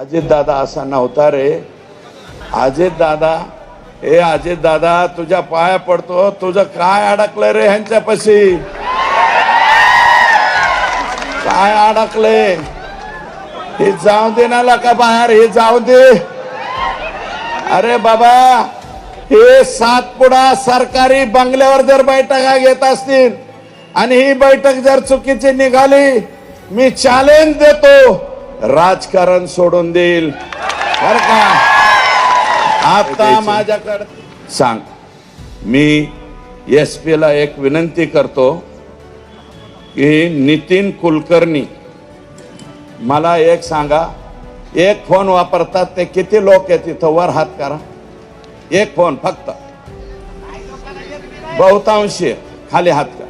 अजित दादा असा नव्हता रे. अजित दादा हे अजित दादा तुझ्या पाया पडतो तुझं काय अडकलं रे ह्यांच्यापाशी? काय अडकले हे जाऊ दे ना का बाहेर हे जाऊ दे. अरे बाबा हे सातपुडा सरकारी बंगल्यावर जर बैठका घेत असतील आणि ही बैठक जर चुकीची निघाली मी चॅलेंज देतो. राजकारण सोडून देईल. बर का? आता माझ्याकडे सांग. मी एस पी ला एक विनंती करतो की नितीन कुलकर्णी मला एक सांगा. एक फोन वापरतात ते किती लोक आहेत तिथं वर हात करा. एक फोन फक्त. बहुतांशी. खाली हात करा.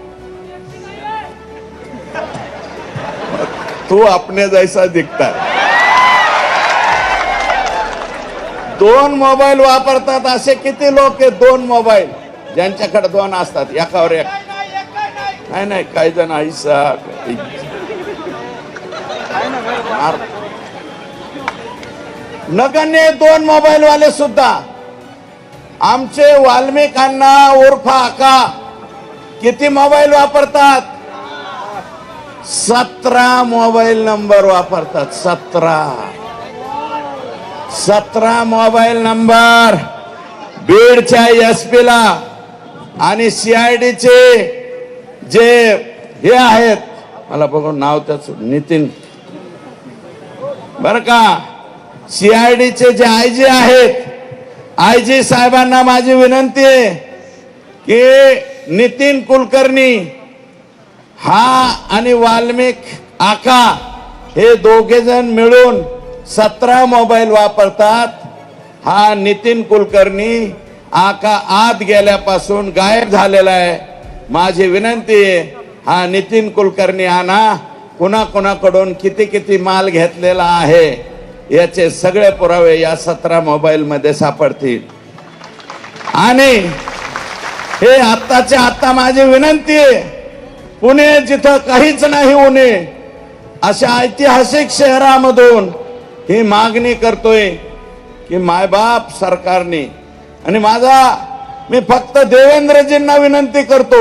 तू अपने जैसा दिखता है. दोन मोबाईल वापरतात असे किती लोक आहेत? दोन मोबाईल. ज्यांच्याकडे दोन असतात एकावर एक. नाही नाही काही जण ऐसा मार- नगण्य दोन मोबाईल वाले सुद्धा. आमचे वाल्मिकांना उर्फ आका किती मोबाईल वापरतात? सतरा मोबाईल नंबर वापरतात सतरा. सतरा मोबाईल नंबर. बीडच्या एस पीला आणि सीआयडीचे जे हे आहेत मला बघून नाव त्याच नितीन. बर का? सीआयडीचे जे आय जी आहेत आय जी साहेबांना माझी विनंती आहे की नितीन कुलकर्णी हा आणि वाल्मिक आका हे दोघे जण मिळून सतरा मोबाईल वापरतात. हा नितीन कुलकर्णी आका आत गेल्यापासून गायब झालेला आहे. माझी विनंती आहे हा नितीन कुलकर्णी हा ना किती किती माल घेतलेला आहे याचे सगळे पुरावे या सतरा मोबाईलमध्ये सापडतील. आणि हे आत्ताच्या आत्ता माझी विनंती आहे पुणे जिथं काहीच नाही उणे अशा ऐतिहासिक शहरामधून ही मागणी करतोय की मायबाप सरकारने. आणि माझा मी फक्त देवेंद्रजींना विनंती करतो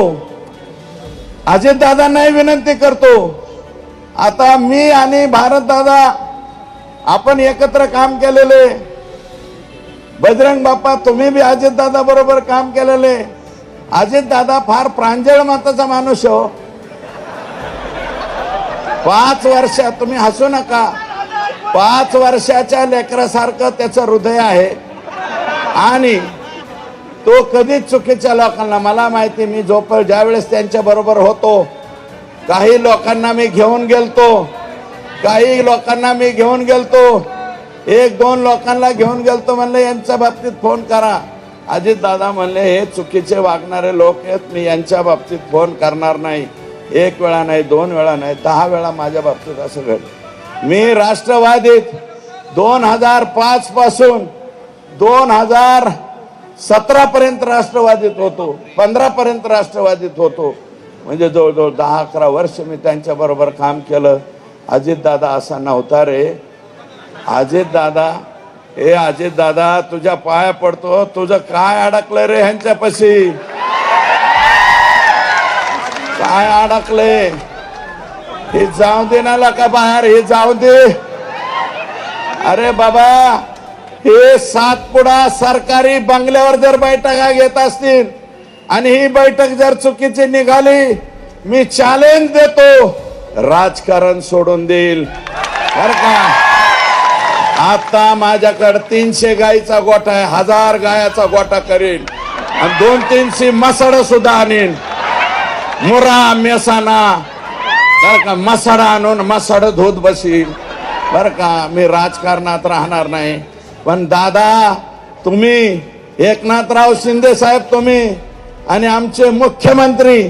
अजितदादांनाही विनंती करतो आता मी आणि भारतदादा आपण एकत्र काम केलेले बजरंग बाप्पा तुम्ही बी अजितदादा बरोबर काम केलेले अजितदादा फार प्रांजळ मताचा माणूस हो. पाच वर्ष तुम्ही हसू नका. पाच वर्षाच्या लेकरासारखं त्याचं हृदय आहे. आणि तो कधीच चुकीच्या लोकांना मला माहिती मी झोप ज्यावेळेस त्यांच्या बरोबर होतो काही लोकांना मी घेऊन गेलतो. काही लोकांना मी घेऊन गेलतो. एक दोन लोकांना घेऊन गेलतो म्हणले यांच्या बाबतीत फोन करा. अजित दादा म्हणले हे चुकीचे वागणारे लोक आहेत मी यांच्या बाबतीत फोन करणार नाही. एक वेळा नाही दोन वेळा नाही दहा वेळा माझ्या बाबतीत असं घडलं. मी राष्ट्रवादीत दोन हजार पाच पासून दोन हजार सतरा पर्यंत राष्ट्रवादीत होतो पंधरा पर्यंत राष्ट्रवादीत होतो. म्हणजे जवळजवळ दहा अकरा वर्ष मी त्यांच्या बरोबर काम केलं. अजित दादा असा नव्हता रे. अजित दादा हे अजित दादा तुझ्या पाया पडतो तुझं काय अडकलं रे ह्यांच्यापाशी? काय अडकले? हे जाऊ दे ना का बाहेर हे जाऊ दे. अरे बाबा हे सातपुडा सरकारी बंगल्यावर जर बैठका घेत असतील आणि ही बैठक जर चुकीची निघाली मी चॅलेंज देतो. राजकारण सोडून देईल. बर का? आता माझ्याकडे तीनशे गाईचा गोठा आहे हजार गायाचा गोठा करीन. आणि दोन तीनशे मसड सुद्धा आणीन. मुरा मेसाना। बर का मसाडा आणून मसाड धोत बसील बर का मी राजकारणात राहणार नाही. पण दादा तुम्ही एकनाथराव शिंदे साहेब तुम्ही आणि आमचे मुख्यमंत्री.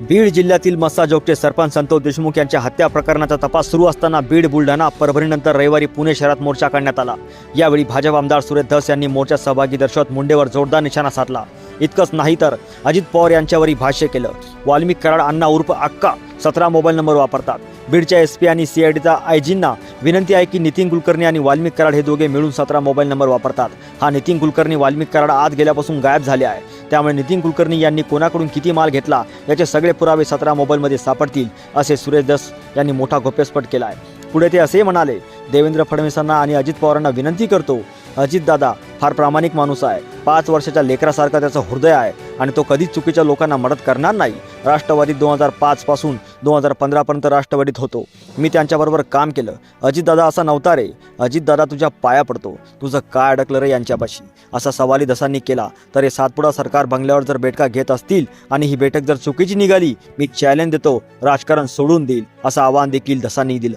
बीड जिल्ह्यातील मस्साजोगचे सरपंच संतोष देशमुख यांच्या हत्या प्रकरणाचा तपास सुरू असताना बीड बुलढाणा परभणीनंतर रविवारी पुणे शहरात मोर्चा काढण्यात आला. यावेळी भाजप आमदार सुरेश धस यांनी मोर्चात सहभागी दर्शवत मुंडेवर जोरदार निशाणा साधला. इतकंच नाही तर अजित पवार यांच्यावरही भाष्य केलं. वाल्मिक कराड अण्णा उर्फ अक्का सतरा मोबाईल नंबर वापरतात. बीडच्या एस पी आणि सीआयडीचा आयजींना विनंती आहे की नितीन कुलकर्णी आणि वाल्मिक कराड हे दोघे मिळून सतरा मोबाईल नंबर वापरतात. हा नितीन कुलकर्णी वाल्मिक कराड आत गेल्यापासून गायब झाले आहे. त्यामुळे नितीन कुलकर्णी यांनी कोणाकडून किती माल घेतला याचे सगळे पुरावे सतरा मोबाईलमध्ये सापडतील असे सुरेश दस यांनी मोठा गोप्यस्फोट केला आहे पुढे ते असे म्हणाले देवेंद्र फडणवीसांना आणि अजित पवारांना विनंती करतो अजितदादा फार प्रामाणिक माणूस आहे. पाच वर्षाच्या लेकरासारखा त्याचं हृदय आहे आणि तो कधीच चुकीच्या लोकांना मदत करणार नाही. राष्ट्रवादीत दोन हजार पाच पासून दोन हजार पंधरापर्यंत राष्ट्रवादीत होतो. मी त्यांच्याबरोबर काम केलं. अजितदादा असा नव्हता रे. अजितदादा तुझ्या पाया पडतो. तुझं काय अडकलं रे यांच्यापाशी? असा सवाली दसांनी केला. तर हे सातपुडा सरकार बंगल्यावर जर बैठका घेत असतील आणि ही बैठक जर चुकीची निघाली मी चॅलेंज देतो. राजकारण सोडून देईल. असं आवाहन देखील दसांनी दिलं.